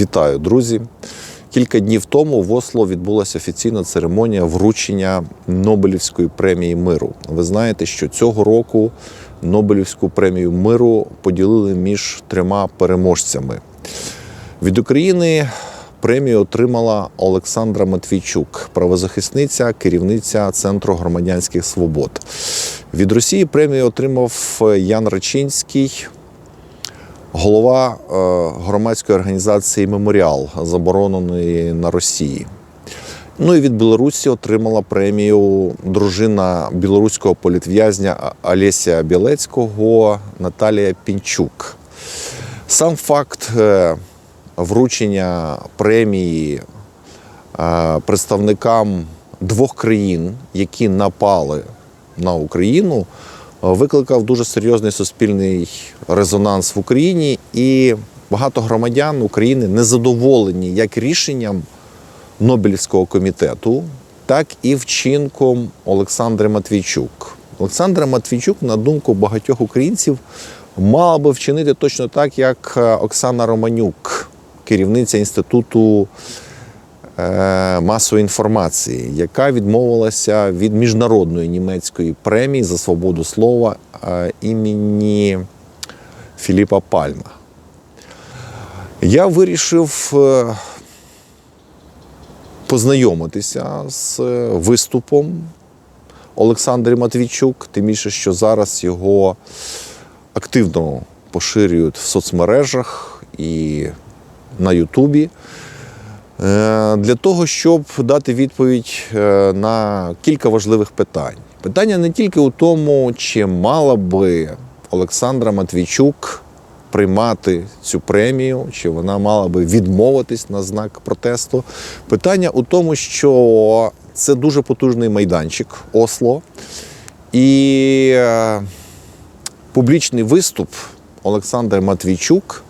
Вітаю, друзі! Кілька днів тому в Осло відбулася офіційна церемонія вручення Нобелівської премії миру. Ви знаєте, що цього року Нобелівську премію миру поділили між трьома переможцями. Від України премію отримала Олександра Матвійчук, правозахисниця, керівниця Центру громадянських свобод. Від Росії премію отримав Ян Рачинський, голова е, громадської організації Меморіал, забороненої на Росії. Ну і від Білорусі отримала премію дружина білоруського політв'язня Олеся Білецького Наталія Пінчук. Сам факт е, вручення премії е, представникам двох країн, які напали на Україну, викликав дуже серйозний суспільний резонанс в Україні, і багато громадян України незадоволені як рішенням Нобелівського комітету, так і вчинком Олександри Матвійчук. Олександра Матвійчук, на думку багатьох українців, мала би вчинити точно так, як е, Оксана Романюк, керівниця інституту масової інформації, яка відмовилася від міжнародної німецької премії за свободу слова е, імені Філіпа Пальма. Я вирішив е, познайомитися з е, виступом Олександри Матвійчук, тим більше, що зараз його активно поширюють в соцмережах і на Ютубі. Е, Для того, щоб дати відповідь е, на кілька важливих питань. Питання не тільки у тому, чи мала би Олександра Матвійчук приймати цю премію, чи вона мала би відмовитись на знак протесту. Питання у тому, що це дуже потужний майданчик Осло. І е, публічний виступ Олександра Матвійчук.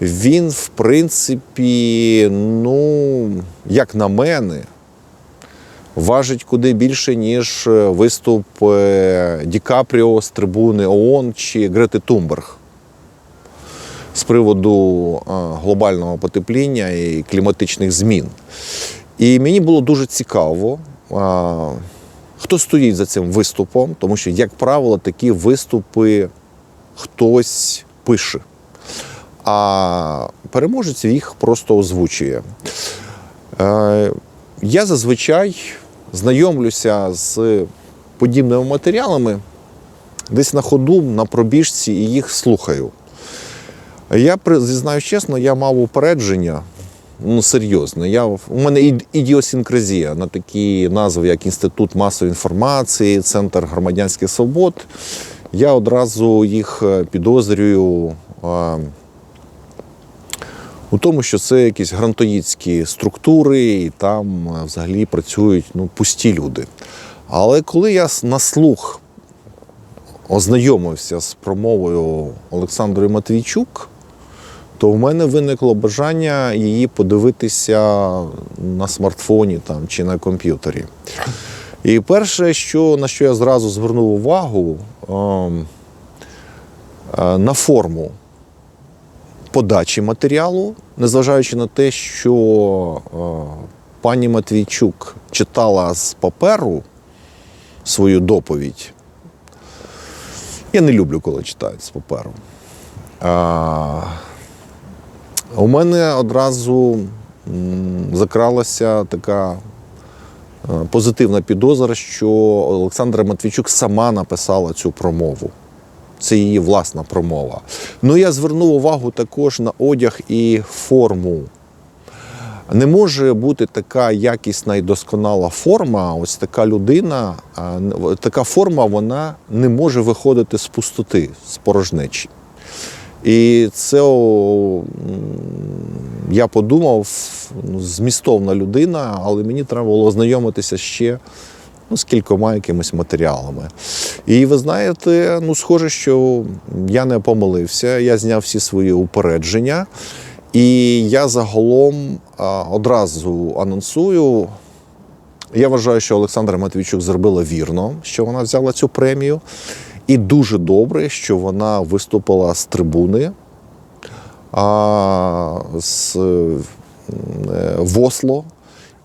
Він, в принципі, ну, як на мене, важить куди більше, ніж виступ е, Ді Капріо з трибуни ООН чи Грети Тумберг з приводу е, глобального потепління і кліматичних змін. І мені було дуже цікаво, е, хто стоїть за цим виступом, тому що, як правило, такі виступи хтось пише а переможець їх просто озвучує. Е, Я зазвичай знайомлюся з подібними матеріалами десь на ходу, на пробіжці і їх слухаю. Я зізнаюсь чесно, я мав упередження. Ну, серйозно. Я, у мене ід- ідіосінкразія на такі назви, як Інститут масової інформації, Центр громадянських свобод. Я одразу їх е, підозрюю е, у тому, що це якісь грантоїдські структури, і там е, взагалі працюють ну, пусті люди. Але коли я на слух ознайомився з промовою Олександрою Матвійчук, то в мене виникло бажання її подивитися на смартфоні там, чи на комп'ютері. І перше, що, на що я зразу звернув увагу, ем, е, на форму подачі матеріалу, незважаючи на те, що е, пані Матвійчук читала з паперу свою доповідь. Я не люблю, коли читають з паперу. А, у мене одразу закралася така е, позитивна підозра, що Олександра Матвійчук сама написала цю промову. Це її власна промова. Ну я звернув увагу також на одяг і форму. Не може бути така якісна і досконала форма. Ось така людина, така форма, вона не може виходити з пустоти, з порожнечі. І це я подумав, ну, змістовна людина, але мені треба було ознайомитися ще ну, з кількома якимись матеріалами. І ви знаєте, ну, схоже, що я не помилився, я зняв всі свої упередження. І я загалом а, одразу анонсую. Я вважаю, що Олександра Матвійчук зробила вірно, що вона взяла цю премію. І дуже добре, що вона виступила з трибуни а, з е, в Осло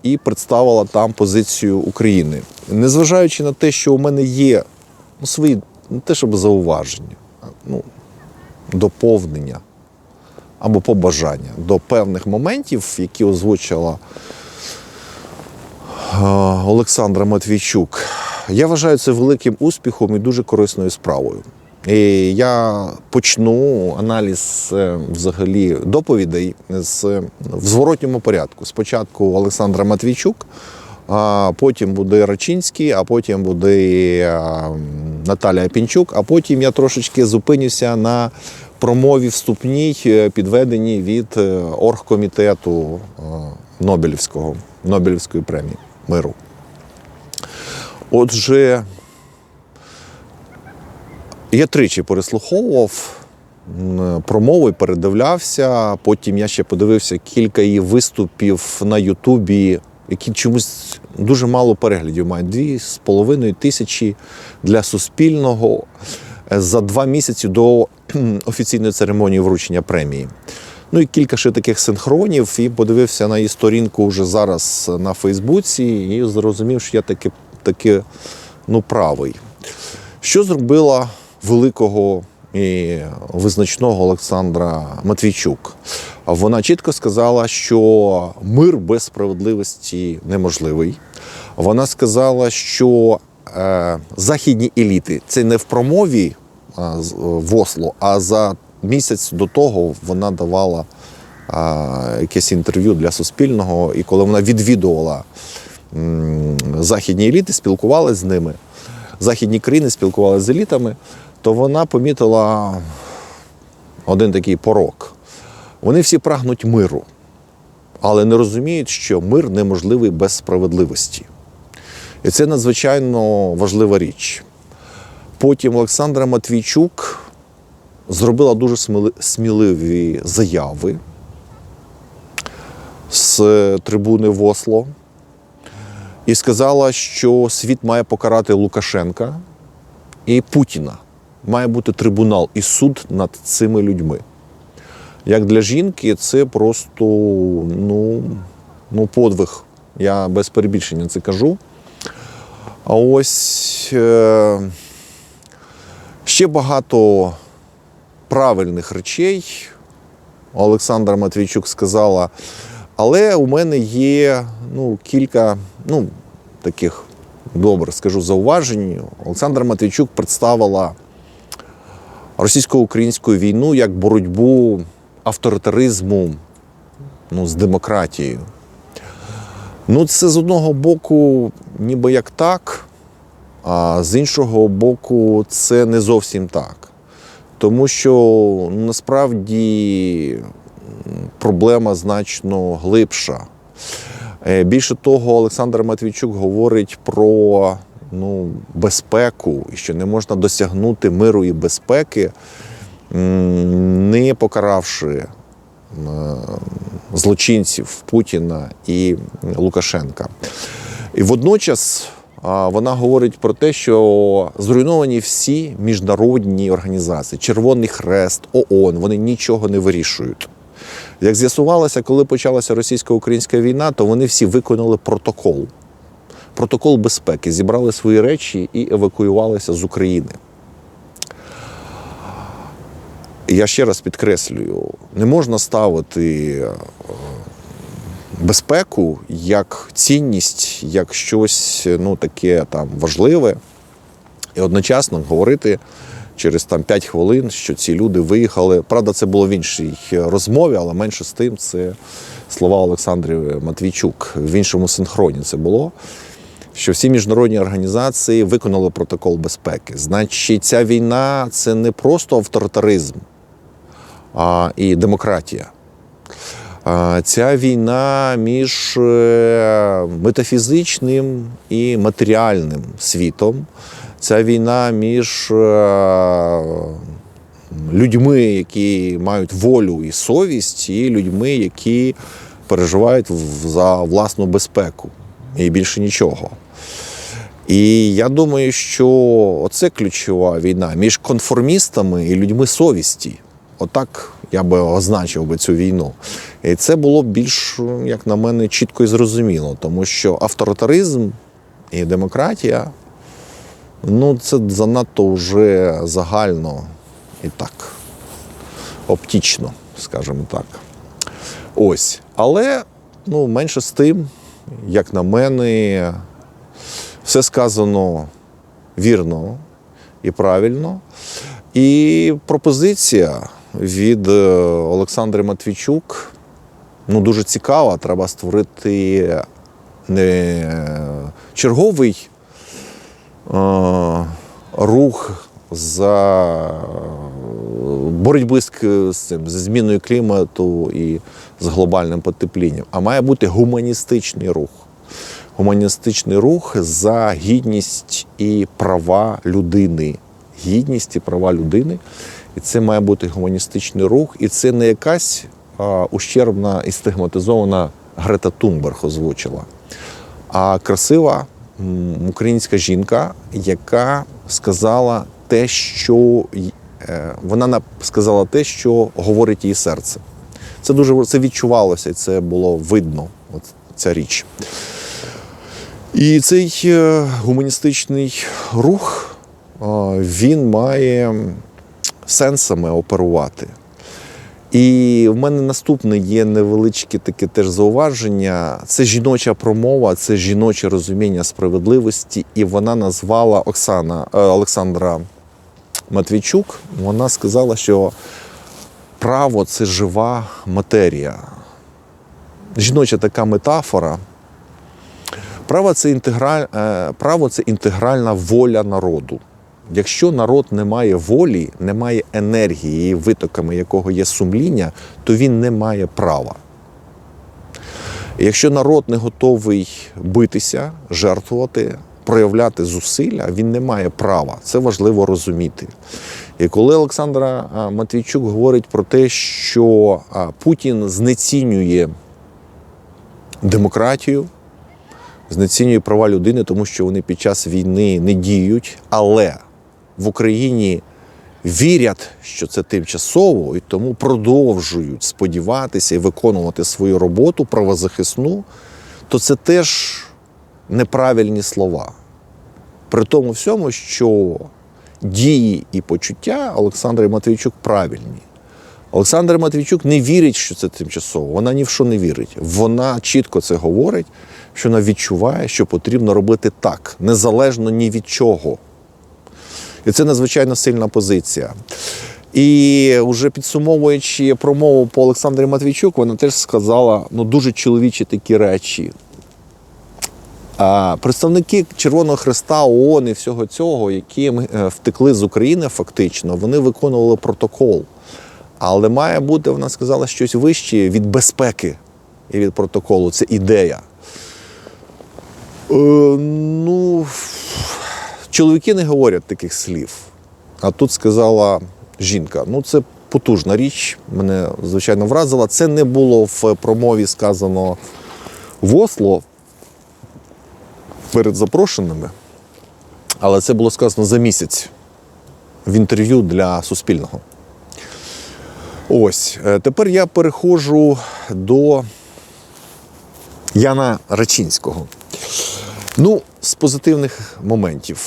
і представила там позицію України. Незважаючи на те, що у мене є ну, свої не те, щоб зауваження, ну, доповнення або побажання до певних моментів, які озвучила Олександра Матвійчук. Я вважаю це великим успіхом і дуже корисною справою. І я почну аналіз е, взагалі доповідей з, в зворотньому порядку. Спочатку Олександра Матвійчук, а потім буде Рачинський, а потім буде е, Наталія Пінчук, а потім я трошечки зупинюся на промові вступній, е, підведеній від оргкомітету Нобелівського, Нобелівської премії миру. Отже, я тричі переслуховував і передивлявся. Потім я ще подивився кілька її виступів на Ютубі, які чомусь дуже мало переглядів мають. Дві з половиною тисячі для Суспільного е, за два місяці до офіційної церемонії вручення премії. Ну і кілька ще таких синхронів, і подивився на її сторінку вже зараз на Фейсбуці, і зрозумів, що я таки, таки ну, правий. Що зробила великого і визначного Олександра Матвійчук? Вона чітко сказала, що мир без справедливості неможливий. Вона сказала, що е, західні еліти це не в промові а, з- в Осло, а за місяць до того вона давала якесь інтерв'ю для Суспільного, і коли вона відвідувала західні еліти, спілкувалася з ними, західні країни спілкувалися з елітами, то вона помітила один такий порок. Вони всі прагнуть миру, але не розуміють, що мир неможливий без справедливості. І це надзвичайно важлива річ. Потім Олександра Матвійчук зробила дуже сміливі заяви з трибуни в Осло і сказала, що світ має покарати Лукашенка і Путіна. Має бути трибунал і суд над цими людьми. Як для жінки, це просто ну, ну, подвиг. Я без перебільшення це кажу. А ось е, ще багато правильних речей. Олександра Матвійчук сказала, але у мене є ну, кілька ну, таких, добре скажу, зауважень. Олександра Матвійчук представила російсько-українську війну як боротьбу авторитаризму ну, з демократією. Ну, це з одного боку, ніби як так, а з іншого боку, це не зовсім так. Тому що насправді проблема значно глибша. Е, Більше того, Олександр Матвійчук говорить про ну, безпеку, і що не можна досягнути миру і безпеки, не покаравши е, злочинців Путіна і Лукашенка. І водночас вона говорить про те, що зруйновані всі міжнародні організації, Червоний Хрест, ООН, вони нічого не вирішують. Як з'ясувалося, коли почалася російсько-українська війна, то вони всі виконали протокол. Протокол безпеки, зібрали свої речі і евакуювалися з України. Я ще раз підкреслюю, не можна ставити е, безпеку як цінність, як щось ну, таке там важливе, і одночасно говорити через там 5 хвилин, що ці люди виїхали. Правда, це було в іншій розмові, але менше з тим це слова Олександри Матвійчук. В іншому синхроні це було. Що всі міжнародні організації виконали протокол безпеки. Значить, ця війна це не просто авторитаризм а, і демократія. А, Ця війна між е, метафізичним і матеріальним світом. Ця війна між е, людьми, які мають волю і совість, і людьми, які переживають за власну безпеку. І більше нічого. І я думаю, що оце ключова війна між конформістами і людьми совісті. Отак Я би означив би цю війну. І це було більш, як на мене, чітко і зрозуміло, тому що авторитаризм і демократія ну, це занадто вже загально і так, оптічно, скажімо так. Ось. Але ну, менше з тим, як на мене, все сказано вірно і правильно. І пропозиція від е, Олександри Матвійчук ну, дуже цікава. Треба створити не черговий е, рух за боротьби з, цим з зміною клімату і з глобальним потеплінням, а має бути гуманістичний рух. Гуманістичний рух за гідність і права людини. Гідність і права людини. І це має бути гуманістичний рух, і це не якась а, ущербна і стигматизована Грета Тунберг озвучила, а красива українська жінка, яка сказала те, що вона сказала те, що говорить її серце. Це дуже це відчувалося, і це було видно. От ця річ. І цей е, гуманістичний рух е, він має сенсами оперувати. І в мене наступне є невеличке таке теж зауваження. Це жіноча промова, це жіноче розуміння справедливості. І вона назвала Оксана е, Олександра Матвійчук. Вона сказала, що право це жива матерія. Жіноча така метафора. Право це, інтеграль, е, право це інтегральна воля народу. Якщо народ не має волі, не має енергії, витоками якого є сумління, то він не має права. Якщо народ не готовий битися, жертвувати, проявляти зусилля, він не має права. Це важливо розуміти. І коли Олександра Матвійчук говорить про те, що Путін знецінює демократію, знецінює права людини, тому що вони під час війни не діють, але в Україні вірять, що це тимчасово, і тому продовжують сподіватися і виконувати свою роботу правозахисну, то це теж неправильні слова. При тому всьому, що дії і почуття Олександра Матвійчук правильні. Олександр Матвійчук не вірить, що це тимчасово. Вона ні в що не вірить. Вона чітко це говорить, що вона відчуває, що потрібно робити так, незалежно ні від чого. І це надзвичайно сильна позиція. І вже підсумовуючи промову по Олександрі Матвійчук, вона теж сказала ну, дуже чоловічі такі речі. Представники Червоного Христа, ООН і всього цього, які е, втекли з України фактично, вони виконували протокол. Але має бути, вона сказала, щось вище від безпеки і від протоколу. Це ідея. Е, ну, чоловіки не говорять таких слів. А тут сказала жінка. Ну, це потужна річ, мене звичайно вразила. Це не було в промові сказано в Осло перед запрошеними, але це було сказано за місяць в інтерв'ю для Суспільного. Ось е, тепер я переходжу до Яна Рачинського. Ну, з позитивних моментів.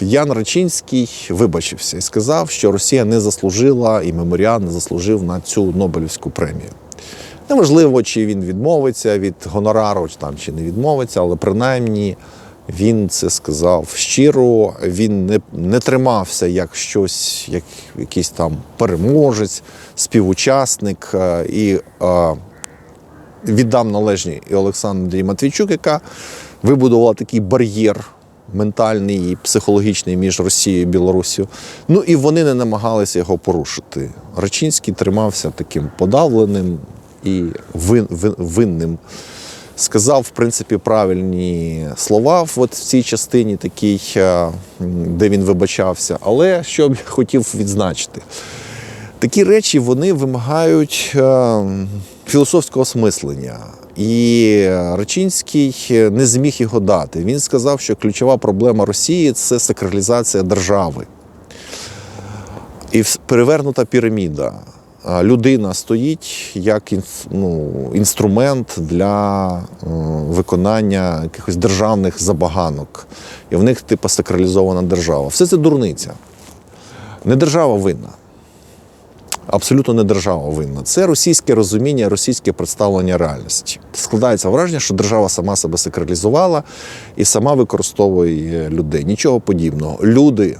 Ян Рачинський вибачився і сказав, що Росія не заслужила і меморіал не заслужив на цю Нобелівську премію. Неважливо, чи він відмовиться від гонорару, чи там чи не відмовиться, але принаймні він це сказав щиро. Він не, не тримався як щось, як якийсь там переможець, співучасник е, і е, віддам належні і Олександрі Матвійчук, яка вибудувала такий бар'єр ментальний і психологічний між Росією і Білорусію. Ну і вони не намагалися його порушити. Рачинський тримався таким подавленим і вин, вин, винним. Сказав, в принципі, правильні слова в цій частині, такій, е, де він вибачався. Але що б я хотів відзначити? Такі речі вони вимагають е, філософського осмислення. І Рачинський не зміг його дати. Він сказав, що ключова проблема Росії це сакралізація держави. І перевернута піраміда. Людина стоїть як ну, інструмент для е, виконання якихось державних забаганок. І в них типу сакралізована держава. Все це дурниця. Не держава винна. Абсолютно не держава винна. Це російське розуміння, російське представлення реальності. Складається враження, що держава сама себе сакралізувала і сама використовує людей. Нічого подібного. Люди,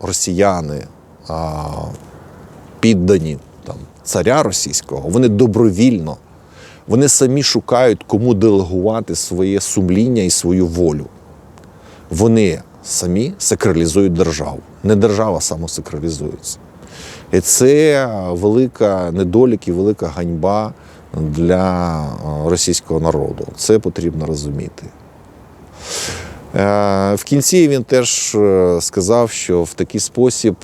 росіяни, піддані царя російського, вони добровільно, вони самі шукають, кому делегувати своє сумління і свою волю. Вони самі сакралізують державу. Не держава самосакралізується. І це велика недолік і велика ганьба для е, російського народу. Це потрібно розуміти. Е, В кінці він теж е, сказав, що в такий спосіб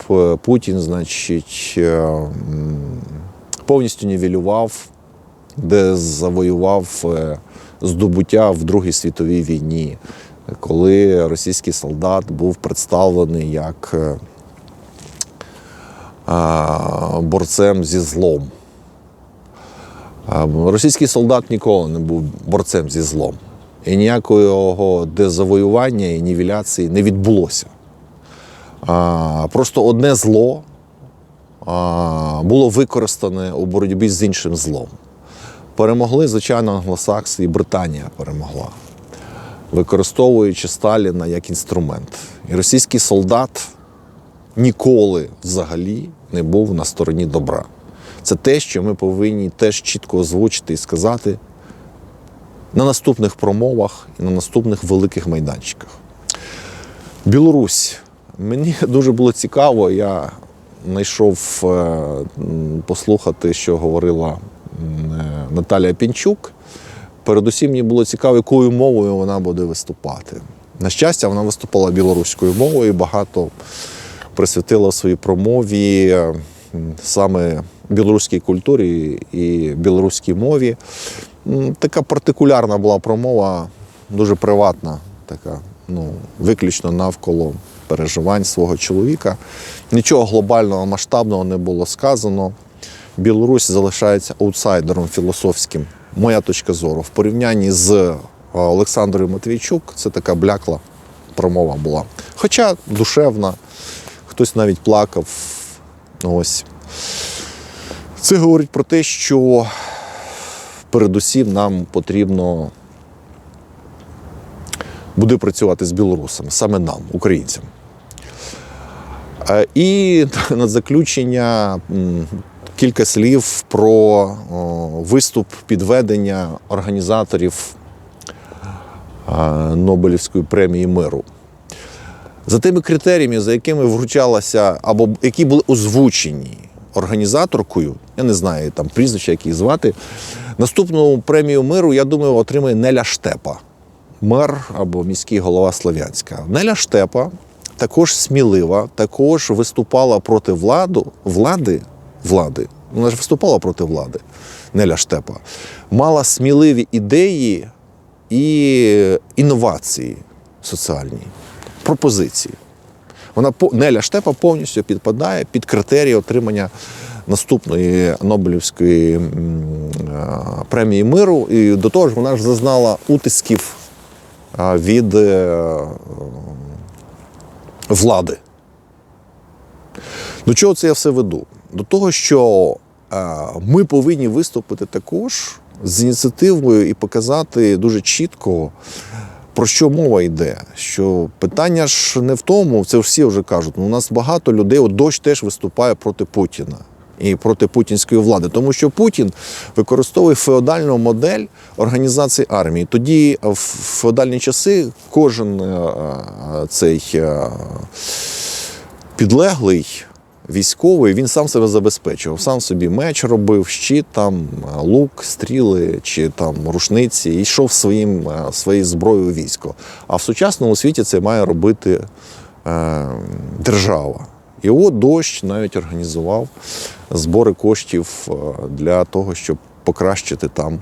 Путін, значить, повністю нівелював, де завоював е, здобуття в Другій світовій війні, коли російський солдат був представлений як е, борцем зі злом. Російський солдат ніколи не був борцем зі злом. І ніякого дезавоювання і нівеляції не відбулося. Просто одне зло було використане у боротьбі з іншим злом. Перемогли, звичайно, англосакси і Британія перемогла, використовуючи Сталіна як інструмент. І російський солдат ніколи взагалі не був на стороні добра. Це те, що ми повинні теж чітко озвучити і сказати на наступних промовах і на наступних великих майданчиках. Білорусь. Мені дуже було цікаво, я знайшов е, послухати, що говорила е, Наталія Пінчук. Передусім мені було цікаво, якою мовою вона буде виступати. На щастя, вона виступала білоруською мовою і багато присвятила своїй промові е, саме білоруській культурі і білоруській мові. Така партикулярна була промова, дуже приватна, така, ну, виключно навколо переживань свого чоловіка. Нічого глобального, масштабного не було сказано. Білорусь залишається аутсайдером філософським. Моя точка зору. В порівнянні з е, Олександрою Матвійчук це така блякла промова була. Хоча душевна, хтось навіть плакав. Ось. Це говорить про те, що передусім нам потрібно буде працювати з білорусами, саме нам, українцям. Е, І на заключення кілька слів про виступ підведення організаторів е, Нобелівської премії миру. За тими критеріями, за якими вручалася, або які були озвучені організаторкою, я не знаю там прізвища, як її звати. Наступну премію миру, я думаю, отримає Неля Штепа, мер або міський голова Слов'янська. Неля Штепа також смілива, також виступала проти владу, влади, влади. Вона ж виступала проти влади, Неля Штепа. Мала сміливі ідеї і інновації соціальні, пропозиції. Вона Неля Штепа повністю підпадає під критерії отримання наступної Нобелівської е, премії миру. І до того ж, вона ж зазнала утисків від е, влади. До чого це я все веду? До того, що е, ми повинні виступити також з ініціативою і показати дуже чітко, про що мова йде. Що питання ж не в тому, це всі вже кажуть. Ну, у нас багато людей, от дощ теж виступає проти Путіна. І проти путінської влади, тому що Путін використовує феодальну модель організації армії. Тоді в феодальні часи кожен е, е, цей е, підлеглий військовий, він сам себе забезпечував, сам собі меч робив, щит, там, лук, стріли чи там рушниці, і йшов своїм, своєю зброєю військо. А в сучасному світі це має робити е, держава. От дощ навіть організував збори коштів е, для того, щоб покращити там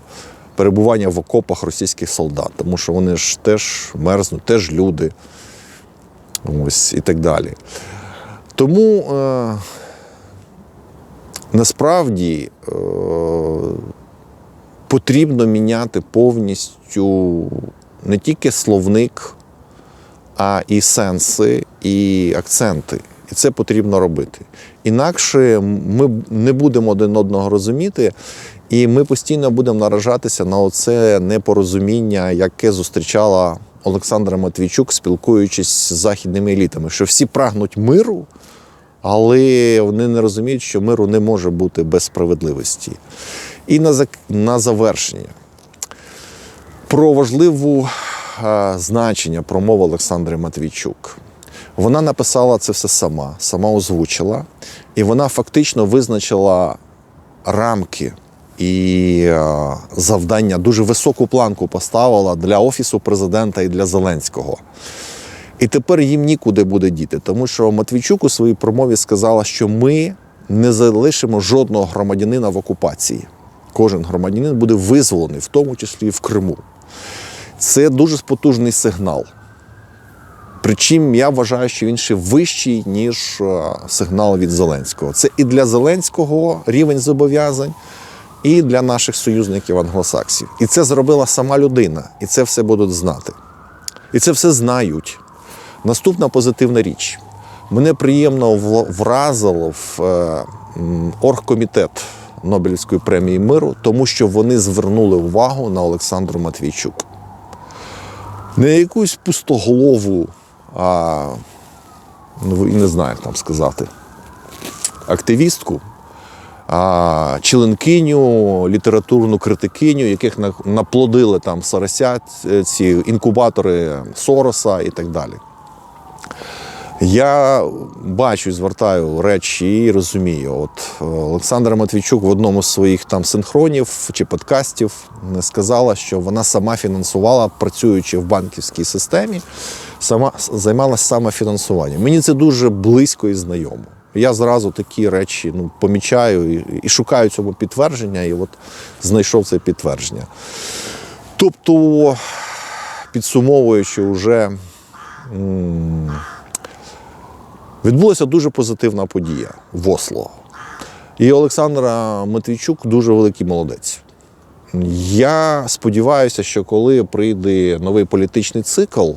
перебування в окопах російських солдат, тому що вони ж теж мерзнуть, теж люди. Ось і так далі. Тому е, насправді е, потрібно міняти повністю не тільки словник, а і сенси, і акценти. І це потрібно робити. Інакше ми не будемо один одного розуміти, і ми постійно будемо наражатися на оце непорозуміння, яке зустрічала Олександра Матвійчук, спілкуючись з західними елітами, що всі прагнуть миру, але вони не розуміють, що миру не може бути без справедливості. І на, на завершення про важливу значення промови Олександри Матвійчук. Вона написала це все сама, сама озвучила, і вона фактично визначила рамки і е, завдання, дуже високу планку поставила для Офісу президента і для Зеленського. І тепер їм нікуди буде діти, тому що Матвійчук у своїй промові сказала, що ми не залишимо жодного громадянина в окупації. Кожен громадянин буде визволений, в тому числі і в Криму. Це дуже потужний сигнал. Причому я вважаю, що він ще вищий, ніж е, сигнал від Зеленського. Це і для Зеленського рівень зобов'язань, і для наших союзників англосаксів. І це зробила сама людина, і це все будуть знати. І це все знають. Наступна позитивна річ. Мене приємно вразило в е, оргкомітет Нобелівської премії миру, тому що вони звернули увагу на Олександру Матвійчук. Не якусь пустоголову, а ну, не знаю, як там сказати, активістку, а членкиню, літературну критикиню, яких наплодили там соросят, е, ці інкубатори Сороса і так далі. Я бачу звертаю речі і розумію. От е, Олександра Матвійчук в одному з своїх там синхронів чи подкастів сказала, що вона сама фінансувала, працюючи в банківській системі, сама займалася саме фінансуванням. Мені це дуже близько і знайомо. Я зразу такі речі ну, помічаю і, і шукаю цьому підтвердження, і от знайшов це підтвердження. Тобто, підсумовуючи, вже відбулася дуже позитивна подія в Осло. І Олександра Матвійчук дуже великий молодець. Я сподіваюся, що коли прийде новий політичний цикл,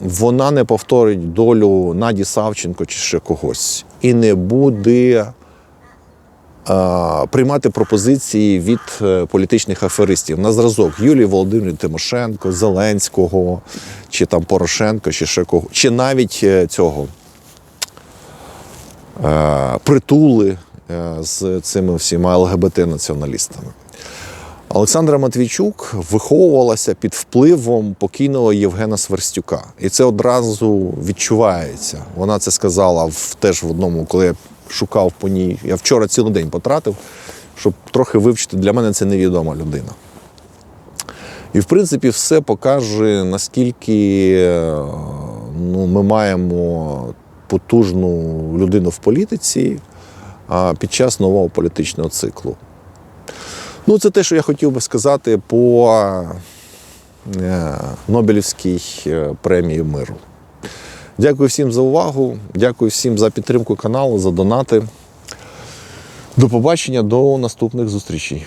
вона не повторить долю Наді Савченко чи ще когось, і не буде приймати пропозиції від е, політичних аферистів на зразок Юлії Володимирівни Тимошенко, Зеленського, чи там Порошенко, чи ще кого, чи навіть е, цього е, притули з цими всіма ЛГБТ-націоналістами. Олександра Матвійчук виховувалася під впливом покійного Євгена Сверстюка. І це одразу відчувається. Вона це сказала теж в одному, коли я шукав по ній. Я вчора цілий день потратив, щоб трохи вивчити. Для мене це невідома людина. І, в принципі, все покаже, наскільки е, ну, ми маємо потужну людину в політиці під час нового політичного циклу. Ну, це те, що я хотів би сказати по е, Нобелівській е, премії миру. Дякую всім за увагу, дякую всім за підтримку каналу, за донати. До побачення, до наступних зустрічей.